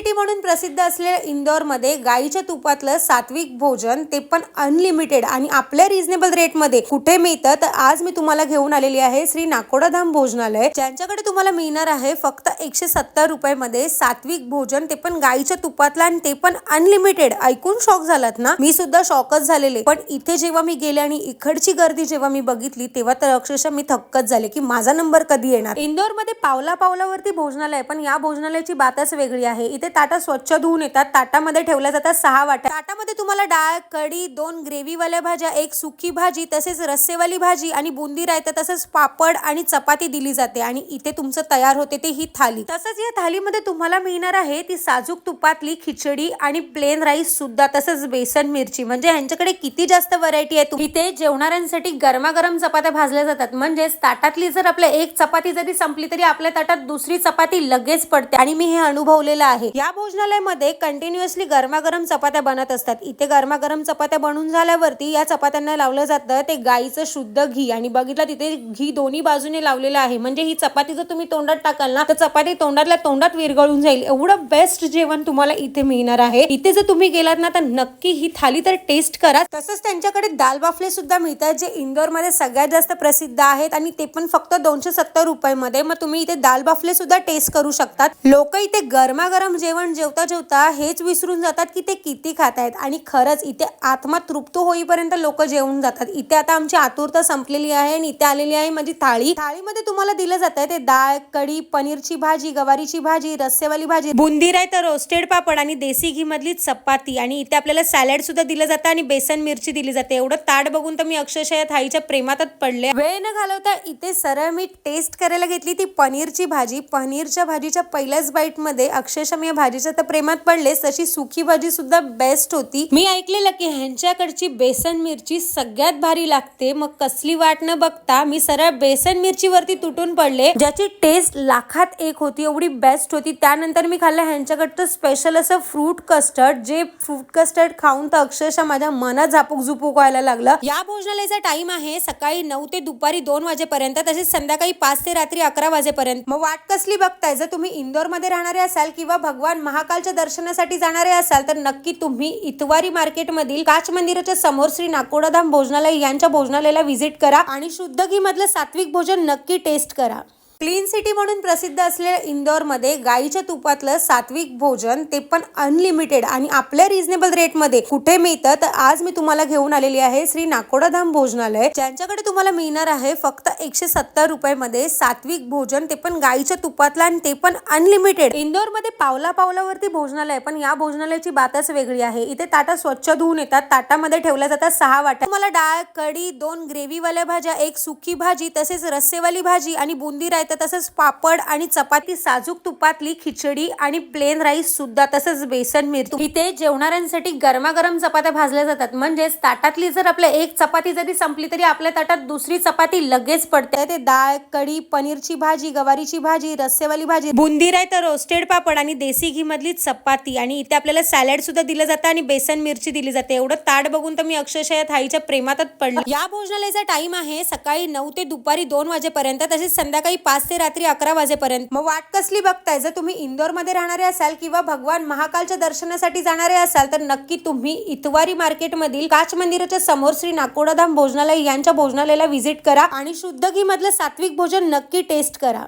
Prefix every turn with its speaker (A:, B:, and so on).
A: City म्हणून प्रसिद्ध असलेल्या इंदोरमध्ये गाईच्या तुपातलं सात्विक भोजन ते पण अनलिमिटेड आणि आपल्या रिझनेबल रेटमध्ये कुठे मिळतं तर आज मी तुम्हाला घेऊन आलेली आहे श्री नाकोडाधाम भोजनालय. ज्यांच्याकडे तुम्हाला मिळणार आहे फक्त एकशे सत्तर रुपयामध्ये सात्विक भोजन ते पण गाईच्या तुपातलं आणि ते पण अनलिमिटेड ऐकून शॉक झालात ना? मी सुद्धा शॉकच झालेले. पण इथे जेव्हा मी गेले आणि इकडची गर्दी जेव्हा मी बघितली तेव्हा तर अक्षरशः मी थक्कच झाले की माझा नंबर कधी येणार? इंदोरमध्ये पावला पावलावरती भोजनालय पण या भोजनालयाची बातच वेगळी आहे. इथे ताटा स्वच्छ धुवून येतात. ताटामध्ये ठेवल्या जातात सहा वाट्या. ताटामध्ये तुम्हाला डाळ कढी दोन ग्रेव्हीवाल्या भाज्या एक सुकी भाजी तसेच रस्सेवाली भाजी आणि बुंदी रायता तसेच पापड आणि चपाती दिली जाते आणि इथे तुमचं तयार होते ते ही थाली. तसंच या थालीमध्ये तुम्हाला मिळणार आहे ती साजूक तुपातली खिचडी आणि प्लेन राईस सुद्धा तसंच बेसन मिरची. म्हणजे ह्यांच्याकडे किती जास्त व्हरायटी आहे इथे जेवणाऱ्यांसाठी गरमागरम चपात्या भाजल्या जातात. म्हणजेच ताटातली जर आपल्या एक चपाती जरी संपली तरी आपल्या ताटात दुसरी चपाती लगेच पडते आणि मी हे अनुभवलेलं आहे. या भोजनालयामध्ये कंटिन्युअसली गरमागरम चपात्या बनत असतात. इथे गरमागरम चपात्या बनून झाल्यावरती या चपात्यांना लावलं जातं. ते गाईचं शुद्ध घी. आणि बघितलं तिथे घी दोन्ही बाजूने लावलेलं आहे. म्हणजे ही चपाती जर तुम्ही तोंडात टाकाल ना तर चपाती तोंडातल्या तोंडात विरघळून जाईल. एवढं बेस्ट जेवण तुम्हाला इथे मिळणार आहे. इथे जर तुम्ही गेलात ना तर नक्की ही थाली तर टेस्ट करा. तसंच त्यांच्याकडे दाल बाफले सुद्धा मिळतात जे इंदोरमध्ये सगळ्यात जास्त प्रसिद्ध आहेत. आणि ते पण फक्त दोनशे सत्तर रुपयामध्ये. मग तुम्ही इथे दाल बाफले सुद्धा टेस्ट करू शकतात. लोक इथे गरमागरम जेवण जेवता जेवता हेच विसरून जातात की ते किती खात आहेत आणि खरंच इथे आत्मा तृप्त होईपर्यंत लोक जेवून जातात. इथे आता आमची आतुरता संपलेली आहे आणि इथे आलेली आहे माझी थाळी. थाळीमध्ये तुम्हाला दिलं जात आहे ते डाळ कढी पनीरची भाजी गवारीची भाजी रस्सेवाली भाजी बुंदी रायता रोस्टेड पापड आणि देसी घी मधली चपाती. आणि इथे आपल्याला सॅलड सुद्धा दिलं जातं आणि बेसन मिरची दिली जाते. एवढं ताट बघून तर मी अक्षरशः या थाळीच्या प्रेमातच पडले. वेळ न घालवता इथे सरळ मी टेस्ट करायला घेतली ती पनीरची भाजी. पनीरच्या भाजीच्या पहिल्याच बाईटमध्ये अक्षरशः मी या भाजीच्या तर प्रेमात पडले तशी सुखी भाजी सुद्धा बेस्ट होती. मी ऐकलेलं की ह्यांच्याकडची बेसन मिरची सगळ्यात भारी लागते. मग कसली वाट न बघता मी सरळ बेसन मिरचीवरती तुटून पडले. ज्याची टेस्ट लाखात एक होती एवढी बेस्ट होती. त्यानंतर मी खाल्लं ह्यांच्याकडचं स्पेशल असं फ्रूट कस्टर्ड जे फ्रूट कस्टर्ड खाऊन तर अक्षरशः माझ्या मनात झापूक झुपूक व्हायला लागलं. या भोजनालयाचा टाइम आहे सकाळी नऊ ते दुपारी दोन वाजेपर्यंत तसेच संध्याकाळी पाच ते रात्री अकरा वाजेपर्यंत. मग वाट कसली बघताय? जर तुम्ही इंदोरमध्ये राहणारे असाल किंवा भगवान महाकालच्या दर्शनासाठी जाणारे असाल तर नक्की तुम्ही इतवारी मार्केटमधील काच मंदिराच्या समोर श्री नाकोडाधाम भोजनालय यांच्या भोजनालयाला व्हिजिट करा आणि शुद्ध घी मधलं सात्विक भोजन नक्की टेस्ट करा. क्लीन सिटी म्हणून प्रसिद्ध असलेल्या इंदोरमध्ये गाईच्या तुपातलं सात्विक भोजन ते पण अनलिमिटेड आणि आपल्या रिझनेबल रेटमध्ये कुठे मिळतं? तर आज मी तुम्हाला घेऊन आलेली आहे श्री नाकोडाधाम भोजनालय ज्यांच्याकडे तुम्हाला मिळणार आहे फक्त एकशे सत्तर रुपयामध्ये सात्विक भोजन ते पण गाईच्या तुपातलं आणि ते पण अनलिमिटेड इंदोरमध्ये पावला पावलावरती भोजनालय पण या भोजनालयाची बातच वेगळी आहे. इथे ताटा स्वच्छ धुवून येतात ताटामध्ये ठेवल्या जातात सहा वाट्या. तुम्हाला डाळ कढी दोन ग्रेव्हीवाल्या भाज्या एक सुकी भाजी तसेच रस्सेवाली भाजी आणि बुंदी रायता तसंच पापड आणि चपाती साजूक तुपातली खिचडी आणि प्लेन राईस सुद्धा तसंच बेसन मिरची. इथे जेवणाऱ्यांसाठी गरमागरम चपात्या भाजल्या जातात. म्हणजेच ताटातली जर आपल्या एक चपाती जरी संपली तरी आपल्या ताटात दुसरी चपाती लगेच पडते. ते डाळ कढी पनीरची भाजी गवारीची भाजी रस्सेवाली भाजी बुंदी रायता रोस्टेड पापड आणि देसी घी मधली चपाती. आणि इथे आपल्याला सॅलड सुद्धा दिलं जातं आणि बेसन मिरची दिली जाते. एवढं ताट बघून तर मी अक्षरशः या थाळीच्या प्रेमातच पडलं. या भोजनालयाचा टाइम आहे सकाळी नऊ ते दुपारी दोन वाजेपर्यंत. तसेच संध्याकाळी पाच पाच ते रात्री अकरा वाजेपर्यंत. मग वाट कसली बघताय? जर तुम्ही इंदोरमध्ये राहणारे असाल किंवा भगवान महाकालच्या दर्शनासाठी जाणारे असाल तर नक्की तुम्ही इतवारी मार्केटमधील काच मंदिराच्या समोर श्री नाकोडाधाम भोजनालय यांच्या भोजनालयाला व्हिजिट करा आणि शुद्ध घी मधलं सात्विक भोजन नक्की टेस्ट करा.